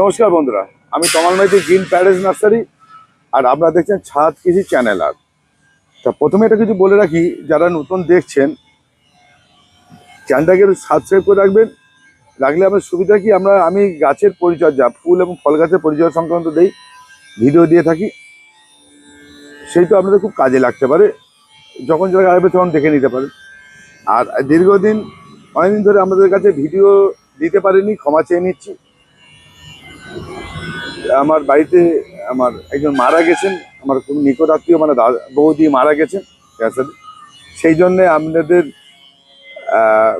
নমস্কার বন্ধুরা, আমি Tamal Maity green Paris nursery, আর আপনারা দেখছেন ছাদ কৃষি চ্যানেল আর। তা প্রথমে এটা কিছু বলে রাখি, যারা নতুন দেখছেন, চ্যানেলটাকে সাবস্ক্রাইব করে রাখবেন। রাখলে আমার সুবিধা কি? আমরা, আমি গাছের পরিচর্যা, ফুল এবং ফল গাছের পরিচর্যা সংক্রান্ত দেই ভিডিও দিয়ে থাকি। সেই তো আপনাদের খুব কাজে লাগতে পারে, যখন যারা আসবে তখন দেখে নিতে পারেন। আর দীর্ঘদিন, অনেকদিন ধরে আমাদের কাছে ভিডিও দিতে পারিনি, ক্ষমা চেয়ে নিচ্ছি। আমার বাড়িতে আমার একজন মারা গেছেন, আমার খুব নিকট আত্মীয় মানে দাদা বৌদি মারা গেছেন ক্যান্সার সেই জন্যে আপনাদের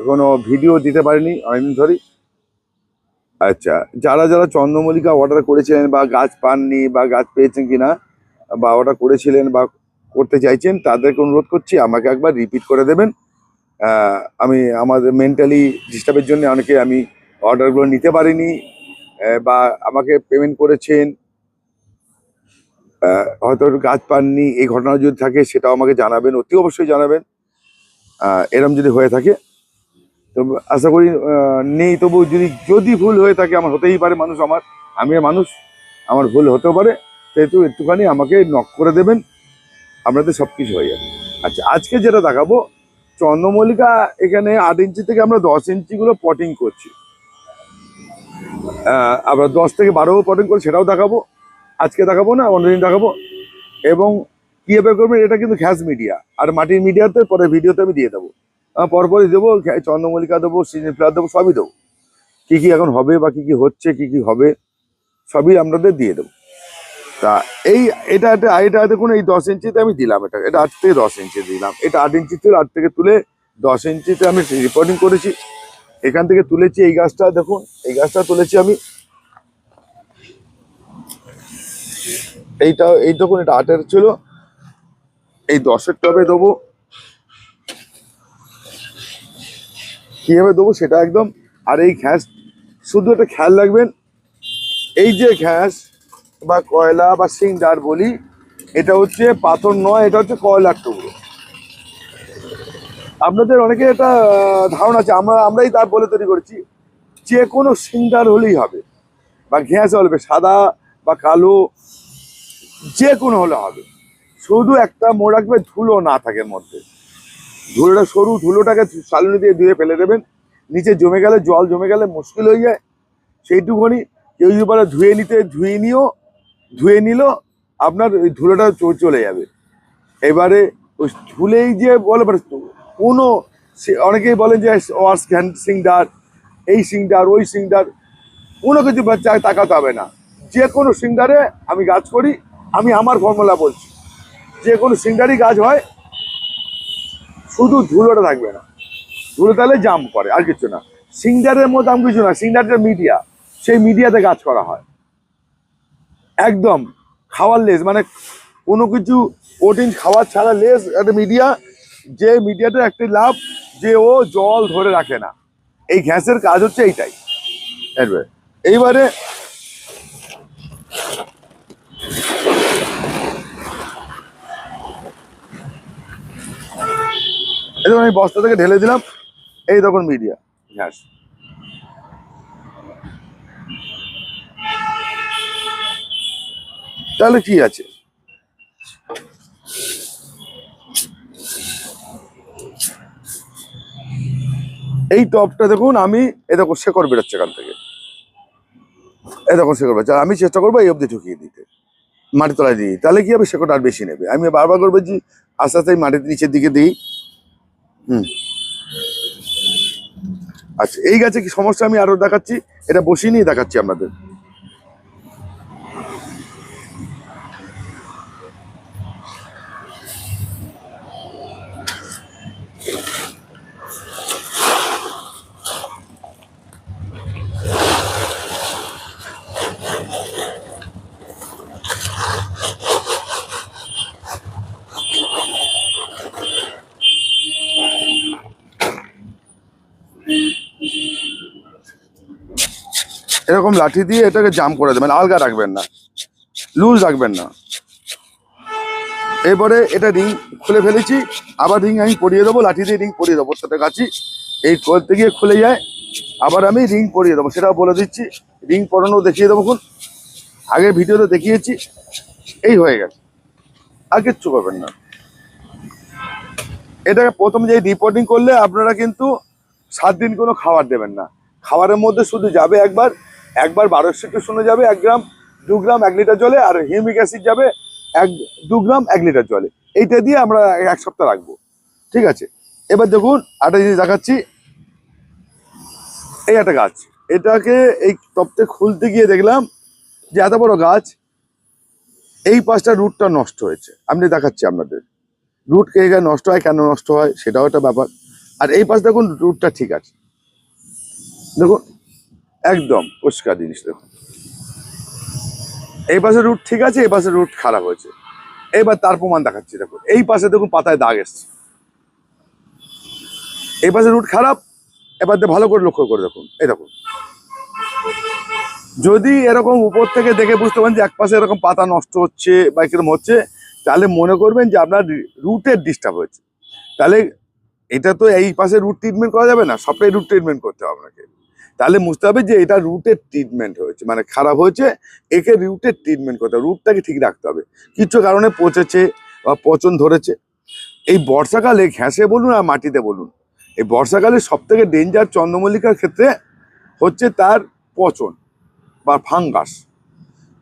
কোনো ভিডিও দিতে পারিনি অনেকদিন ধরেই আচ্ছা যারা যারা চন্দ্রমল্লিকা অর্ডার করেছিলেন বা গাছ পাননি বা গাছ পেয়েছেন কিনা, বা অর্ডার করেছিলেন বা করতে চাইছেন, তাদেরকে অনুরোধ করছি, আমাকে একবার রিপিট করে দেবেন। আমি আমাদের মেন্টালি ডিস্টার্বের জন্য অনেকে আমি অর্ডারগুলো নিতে পারিনি বা আমাকে পেমেন্ট করেছেন হয়তো গাছ পাননি, এই ঘটনা যদি থাকে সেটাও আমাকে জানাবেন, অতি অবশ্যই জানাবেন। এরম যদি হয়ে থাকে, তো আশা করি নেই, তবু যদি যদি ভুল হয়ে থাকে, আমার হতেই পারে মানুষ আমার, আমি মানুষ, আমার ভুল হতেও পারে, সেহেতু একটুখানি আমাকে নক করে দেবেন, আপনাদের সব কিছু হয়ে যাবে। আচ্ছা আজকে যেটা দেখাবো, চন্দ্রমল্লিকা এখানে আট ইঞ্চি থেকে আমরা দশ ইঞ্চিগুলো পটিং করছি। আবার দশ থেকে বারো পটিং করে, সেটাও দেখাবো। আজকে দেখাবো না, অন্যদিন দেখাবো। এবং কীভাবে করবেন, এটা কিন্তু ঘ্যাস মিডিয়া আর মাটির মিডিয়াতে পরে ভিডিওতে আমি দিয়ে দেবো। পরপরই দেবো চন্দ্রমল্লিকা দেবো সিজন ফ্লাওয়ার দেবো, সবই দেবো। কী কী এখন হবে বা কী কী হচ্ছে, কী কী হবে, সবই আপনাদের দিয়ে দেবো। তা এই, এটা এটা এটা দেখুন এই দশ ইঞ্চিতে আমি দিলাম এটা। এটা আট থেকে দশ ইঞ্চি দিলাম। এটা আট ইঞ্চি ছিল আট থেকে তুলে দশ ইঞ্চিতে আমি রিপোর্টিং করেছি। এখান থেকে তুলেছি এই গাছটা, দেখুন, এই গাছটা তুলেছি আমি। এইটা, এই দেখুন, এটা আটের ছিল। এই দশের টবে দেবো। কীভাবে দেবো সেটা একদম, আর এই ঘ্যাস শুধু একটা খেয়াল রাখবেন, এই যে ঘ্যাস বা কয়লা বা সিংডার বলি, এটা হচ্ছে পাথর নয়, এটা হচ্ছে কয়লার টুকরো। আপনাদের অনেকে এটা ধারণা আছে, আমরা, আমরাই তার বলে তৈরি করেছি, যে কোনো সিংডার হলেই হবে, বা ঘ্যাস হবে, সাদা বা কালো, যে কোনো হলে হবে। শুধু একটা মনে রাখবে, ধুলো না থাকে মধ্যে। ধুলোটা, সরু ধুলোটাকে চালুনি দিয়ে ধুয়ে ফেলে দেবেন, নিচে জমে গেলে, জল জমে গেলে মুশকিল হয়ে যায়। সেইটুকুনি কেউ যদি বলে ধুয়ে নিতে, ধুয়ে নিও, ধুয়ে নিল, আপনার ওই ধুলোটা চলে যাবে। এবারে ওই ধুলেই যে বলে কোনো অনেকেই বলেন যে হ্যান্ড সিংডার, এই সিংডার, ওই সিংডার, কোনো কিছু তাকাতে হবে না। যে কোনো সিংডারে আমি গাছ করি, আমি আমার ফর্মুলা বলছি। যে কোনো সিংডারই গাছ হয়, শুধু ধুলোটা থাকবে না। ধুলো তাহলে জাম করে, আর কিছু না। সিংডারের মতো আমি কিছু না সিংডারটা মিডিয়া, সেই মিডিয়াতে গাছ করা হয়। একদম খাওয়ার লেস মানে কোনো কিছু, প্রোটিন খাওয়ার ছাড়া লেস একটা মিডিয়া যে মিডিয়াটা একটি লাভ যে ও জল ধরে রাখে না। এই ঘ্যাসের কাজ হচ্ছে এইটাই। এইবারে এই এই বস্তা থেকে ঢেলে দিলাম। এই তখন মিডিয়া ঘ্যাস তাহলে কি আছে? এই টপটা দেখুন, আমি এ দেখো শেকড় বেরোচ্ছে এখান থেকে। এ দেখো শেকড় বেরোচ্ছে। আমি চেষ্টা করব এই অবধি ঢুকিয়ে দিতে। মাটি তলায় দিই তাহলে কি হবে? শেকড় আর বেশি নেবে। আমি বারবার করব যে, আস্তে আস্তে মাটির নিচের দিকে দিই। হুম। আচ্ছা এই গাছে কি সমস্যা আমি আরও দেখাচ্ছি? এটা বসিয়ে নিয়ে দেখাচ্ছি আপনাদের। এরকম লাঠি দিয়ে এটাকে জাম করে দেবেন, আলগা রাখবেন না। লুজ রাখবেন না। এরপরে এটা রিং খুলে ফেলেছি, আবার রিং আমি পরিয়ে দেবো, লাঠি দিয়ে রিং পরিয়ে দেবো, প্রত্যেকটা গাছি এই করতে গিয়ে খুলে যায়। আবার আমি রিং পরিয়ে দেবো, সেটাও বলে দিচ্ছি। রিং পরানো দেখিয়ে দেবো খুন আগের ভিডিওতে দেখিয়েছি, এই হয়ে গেছে। আর কিচ্ছু করবেন না। এটাকে প্রথম যে রিপোর্টিং করলে আপনারা কিন্তু সাত দিন কোনো খাবার দেবেন না। খাবারের মধ্যে শুধু যাবে একবার একবার বারোশো শুনে যাবে, এক গ্রাম, দু গ্রাম, এক লিটার জলে, আর হিউমিক অ্যাসিড যাবে এক, দু গ্রাম, এক লিটার জলে। এইটা দিয়ে আমরা এক সপ্তাহ রাখব। ঠিক আছে? এবার দেখুন একটা জিনিস দেখাচ্ছি। এই একটা গাছ। এটাকে এই তপ্তে খুলতে গিয়ে দেখলাম যে এত বড় গাছ, এই পাশটা রুটটা নষ্ট হয়েছে। আমি দেখাচ্ছি আপনাদের। রুট কে নষ্ট হয়, কেন নষ্ট হয়, সেটাও একটা ব্যাপার। আর এই পাশ দেখুন, রুটটা ঠিক আছে। দেখুন একদম পরিষ্কার জিনিস দেখুন। এই পাশে রুট ঠিক আছে, এই পাশে রুট খারাপ হয়েছে। এবার তার প্রমাণ দেখাচ্ছি, দেখুন। এই পাশে দেখুন পাতায় দাগ এসছে। এই পাশে রুট খারাপ, এবার ভালো করে লক্ষ্য করে দেখুন। এই দেখুন। যদি এরকম উপর থেকে দেখে বুঝতে পারেন যে এক পাশে এরকম পাতা নষ্ট হচ্ছে বা কীরকম হচ্ছে, তাহলে মনে করবেন যে আপনার রুটের ডিস্টার্ব হয়েছে। তাহলে এটা তো এই পাশে রুট ট্রিটমেন্ট করা যাবে না, সবটাই রুট ট্রিটমেন্ট করতে হবে আপনাকে। তাহলে বুঝতে হবে যে এটা রুটের ট্রিটমেন্ট হয়েছে। মানে খারাপ হয়েছে, একে রুটের ট্রিটমেন্ট করতে হবে। রুটটাকে ঠিক রাখতে হবে। কিছু কারণে পচেছে বা পচন ধরেছে। এই বর্ষাকালে ঘ্যাসে বলুন আর মাটিতে বলুন, এই বর্ষাকালে সব থেকে ডেঞ্জার চন্দ্রমল্লিকার ক্ষেত্রে হচ্ছে তার পচন বা ফাঙ্গাস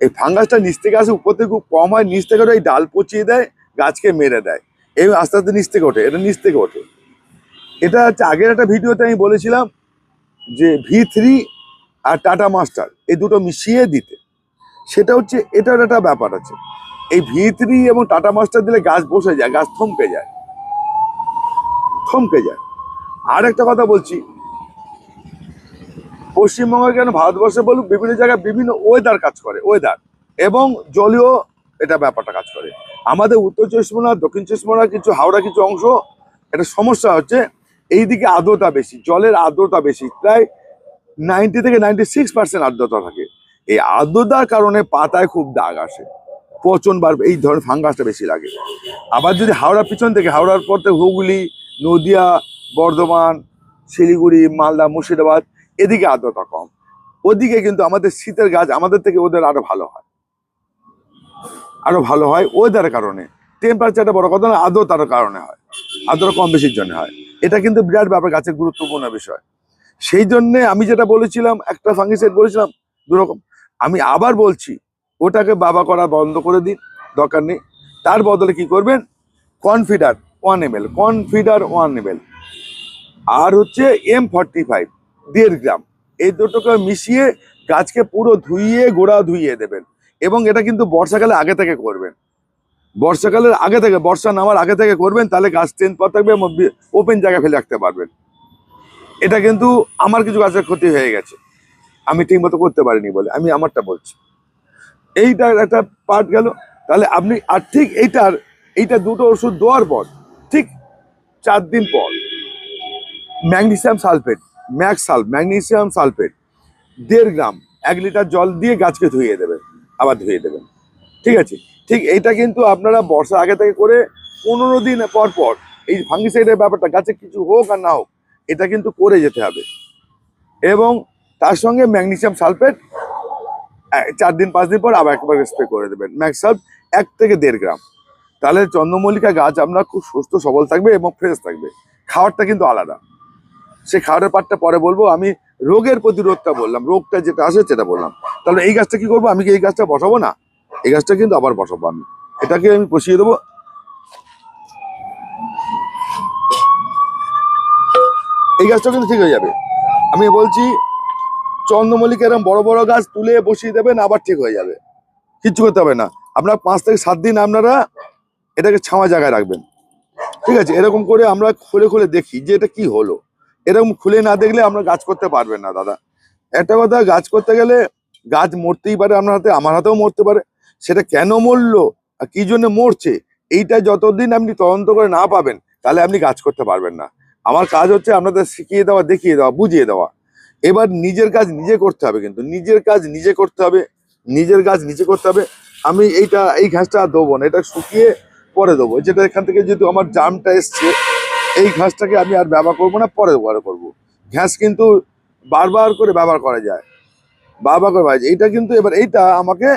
এই ফাঙ্গাসটা নিচ থেকে আসে, উপর থেকে খুব কম হয়, নিচ থেকে এই ডাল পচিয়ে দেয়, গাছকে মেরে দেয়। এই আস্তে আস্তে নিচ থেকে ওঠে, এটা নিচ থেকে ওঠে। এটা হচ্ছে আগের একটা ভিডিওতে আমি বলেছিলাম যে ভি থ্রি আর টাটা মাস্টার এই দুটো মিশিয়ে দিতে। সেটা হচ্ছে, এটার একটা ব্যাপার আছে। এই ভি থ্রি এবং টাটা মাস্টার দিলে গাছ বসে যায়, গাছ থমকে যায়। থমকে যায়। আর একটা কথা বলছি, পশ্চিমবঙ্গে কেন ভারতবর্ষে বলুক, বিভিন্ন জায়গায় বিভিন্ন ওয়েদার কাজ করে ওয়েদার এবং জলীয় এটা ব্যাপারটা কাজ করে। আমাদের উত্তর চব্বিশ পরগনা, দক্ষিণ চব্বিশ পরগনা কিছু হাওড়া কিছু অংশ এটা সমস্যা হচ্ছে এইদিকে আর্দ্রতা বেশি, জলের আর্দ্রতা বেশি, প্রায় নাইনটি থেকে নাইনটি সিক্স পার্সেন্ট আর্দ্রতা থাকে। এই আর্দ্রতার কারণে পাতায় খুব দাগ আসে। পচন বার, এই ধরনের ফাঙ্গাসটা বেশি লাগে। আবার যদি হাওড়া পিছন থেকে, হাওড়ার পর থেকে হুগলি, নদিয়া, বর্ধমান, শিলিগুড়ি, মালদা, মুর্শিদাবাদ, এদিকে আর্দ্রতা কম। ওদিকে কিন্তু আমাদের শীতের গাছ আমাদের থেকে ওদের আরও ভালো হয়। আরও ভালো হয় ওয়েদারের কারণে। টেম্পারেচারটা বড় কথা না, আর্দ্রতার কারণে হয়। আর্দ্রতা কম বেশির জন্য হয়। এটা কিন্তু বিরাট ব্যাপার, গাছের গুরুত্বপূর্ণ বিষয়। সেই জন্যে আমি যেটা বলেছিলাম, একটা ফাঙ্গিসাইড বলেছিলাম, দুরকম। আমি আবার বলছি, ওটাকে বাবা করা বন্ধ করে দিন, দরকার নেই। তার বদলে কি করবেন? Confidor one M L Confidor one M আর হচ্ছে এম ফর্টি ফাইভ দেড় গ্রাম। এই দুটোকে মিশিয়ে গাছকে পুরো ধুইয়ে, গোড়া ধুইয়ে দেবেন। এবং এটা কিন্তু বর্ষাকালে আগে থেকে করবেন। বর্ষাকালের আগে থেকে, বর্ষা নামার আগে থেকে করবেন, তাহলে গাছ ট্রেন পথ থাকবে ওপেন জায়গায় ফেলে রাখতে পারবেন। এটা কিন্তু আমার কিছু গাছের ক্ষতি হয়ে গেছে। আমি ঠিক মতো করতে পারিনি বলে, আমি আমারটা বলছি। এইটা একটা পার্ট গেল। তাহলে আপনি, আর ঠিক এইটার, এইটা দুটো ওষুধ দেওয়ার পর, ঠিক চার দিন পর, ম্যাগনেসিয়াম সালফেট ম্যাক্স সাল, ম্যাগনেসিয়াম সালফেট, দেড় গ্রাম, এক লিটার জল দিয়ে গাছকে ধুয়ে দেবেন, আবার ধুয়ে দেবেন। ঠিক আছে? ঠিক এইটা কিন্তু আপনারা বর্ষা আগে থেকে করে পনেরো দিন পর পর, এই ফাঙ্গিসাইডের ব্যাপারটা, গাছে কিছু হোক আর না হোক, এটা কিন্তু করে যেতে হবে। এবং তার সঙ্গে ম্যাগনেসিয়াম সালফেট চার দিন, পাঁচ দিন পর আবার একবার স্প্রে করে দেবেন। ম্যাক্স সালফ এক থেকে দেড় গ্রাম। তাহলে চন্দ্রমল্লিকা গাছ আপনার খুব সুস্থ, সবল থাকবে এবং ফ্রেশ থাকবে। খাওয়ারটা কিন্তু আলাদা। সে খাওয়ারের পাটটা পরে বলব, আমি রোগের প্রতিরোধটা বললাম, রোগটা যেটা আসে সেটা বললাম। তাহলে এই গাছটা কি করব? আমি কি এই গাছটা বসাবো না? এই গাছটা কিন্তু আবার বসাবো আমি এটাকে আমি বসিয়ে দেবো। এই গাছটা কিন্তু ঠিক হয়ে যাবে। আমি বলছি, চন্দ্রমল্লিকা এরকম বড় বড় গাছ তুলে বসিয়ে দেবেন, আবার ঠিক হয়ে যাবে। কিচ্ছু করতে হবে না। আপনার পাঁচ থেকে সাত দিন আপনারা এটাকে ছাওয়া জায়গায় রাখবেন। ঠিক আছে, এরকম করে আমরা খুলে খুলে দেখি যে এটা কি হলো। এরকম খুলে না দেখলে আমরা গাছ করতে পারবেন না, দাদা। একটা কথা, গাছ করতে গেলে গাছ মরতেই পারে, আপনার হাতে, আমার হাতেও মরতে পারে। সেটা কেন মরলো আর কি জন্য মরছে, এইটা যতদিন আপনি তদন্ত করে না পাবেন, তাহলে আপনি কাজ করতে পারবেন না। আমার কাজ হচ্ছে আপনাদের শিখিয়ে দেওয়া, দেখিয়ে দেওয়া, বুঝিয়ে দেওয়া। এবার নিজের কাজ নিজে করতে হবে কিন্তু, নিজের কাজ নিজে করতে হবে, নিজের কাজ নিজে করতে হবে। আমি এইটা, এই ঘাসটা আর দেবো না, এটা শুকিয়ে পরে দেবো যেটা এখান থেকে যেহেতু আমার জামটা এসছে, এই ঘাসটাকে আমি আর ব্যবহার করব না, পরে ব্যবহার করব। ঘাস কিন্তু বারবার করে ব্যবহার করা যায়, বারবার করে এইটা কিন্তু এবার, এইটা আমাকে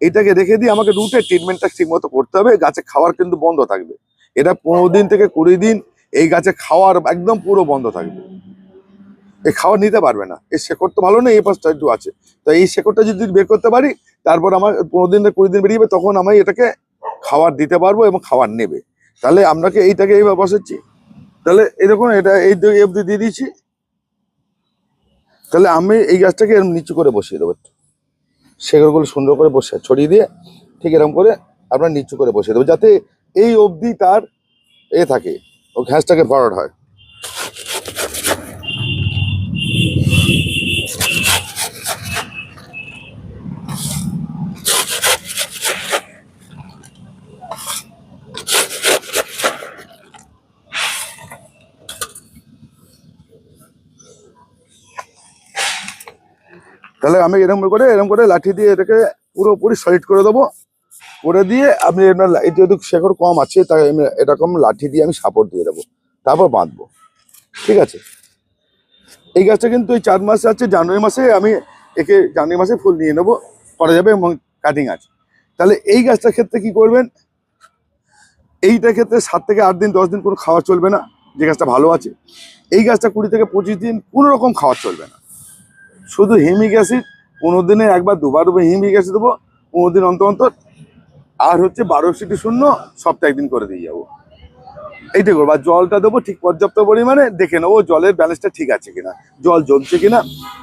এইটাকে রেখে দিয়ে আমাকে রুটের ট্রিটমেন্টটা ঠিক মতো করতে হবে। গাছে খাওয়ার কিন্তু বন্ধ থাকবে। এটা পনেরো দিন থেকে কুড়ি দিন এই গাছে খাওয়ার একদম পুরো বন্ধ থাকবে। এই খাওয়ার নিতে পারবে না। এই শেকড় তো ভালো নেই এই পাশটা একটু আছে। তো এই শেকড়টা যদি বের করতে পারি তারপর আমার পনেরো দিন কুড়ি দিন বেরিয়ে যাবে, তখন আমি এটাকে খাবার দিতে পারব এবং খাবার নেবে। তাহলে আপনাকে এইটাকে এইভাবে বসাচ্ছি। তাহলে দেখুন এটা এই অবধি দিয়ে দিয়েছি। তাহলে আমি এই গাছটাকে এরকম নিচু করে বসিয়ে দেবো একটু। শেকড়গুলো সুন্দর করে বসে ছড়িয়ে দিয়ে ঠিক এরকম করে আপনার নিচু করে বসে দেবো, যাতে এই অবধি তার এ থাকে, ও ঘাসটাকে ফরড হয়। তাহলে আমি এরকম করে এরকম করে লাঠি দিয়ে এটাকে পুরোপুরি সলিড করে দেবো। করে দিয়ে আপনি লা- এই যেহেতু শেকড় কম আছে, তাই আমি এরকম লাঠি দিয়ে আমি সাপোর্ট দিয়ে দেবো। তারপর বাঁধবো। ঠিক আছে? এই গাছটা কিন্তু এই চার মাসে আছে, জানুয়ারি মাসে আমি একে জানুয়ারি মাসে ফুল নিয়ে নেব, করা যাবে এবং কাটিং আছে। তাহলে এই গাছটার ক্ষেত্রে কি করবেন? এইটার ক্ষেত্রে সাত থেকে আট দিন, দশ দিন কোনো খাওয়া চলবে না, যে গাছটা ভালো আছে। এই গাছটা কুড়ি থেকে পঁচিশ দিন কোনো রকম খাওয়া চলবে না। শুধু হিমিক অ্যাসিড পনেরো দিনে একবার দুবার দেবো হিমিক অ্যাসিড দেবো পনেরো দিন অন্তর অন্তর। আর হচ্ছে বারো সিটি শূন্য সপ্তাহে একদিন করে দিয়ে যাব। এইটা করব। আর জলটা দেবো ঠিক পর্যাপ্ত পরিমাণে, দেখে নেব জলের ব্যালেন্সটা ঠিক আছে কিনা, জল জমছে কিনা।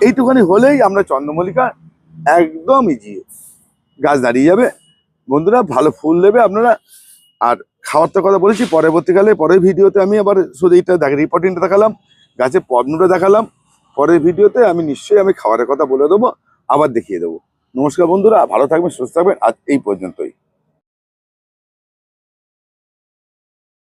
এইটুখানি হলেই আমরা চন্দ্রমল্লিকা একদম ইজি গাছ দাঁড়িয়ে যাবে। বন্ধুরা, ভালো ফুল দেবে আপনারা। আর খাওয়ার তো কথা বলেছি, পরবর্তীকালে পরের ভিডিওতে আমি আবার শুধু এইটা দেখ রিপোর্টিংটা দেখালাম গাছের পদ্মটা দেখালাম। পরের ভিডিওতে আমি নিশ্চয়ই আমি খাবারের কথা বলে দেবো, আবার দেখিয়ে দেবো। নমস্কার বন্ধুরা, ভালো থাকবেন, সুস্থ থাকবেন, আজ এই পর্যন্তই।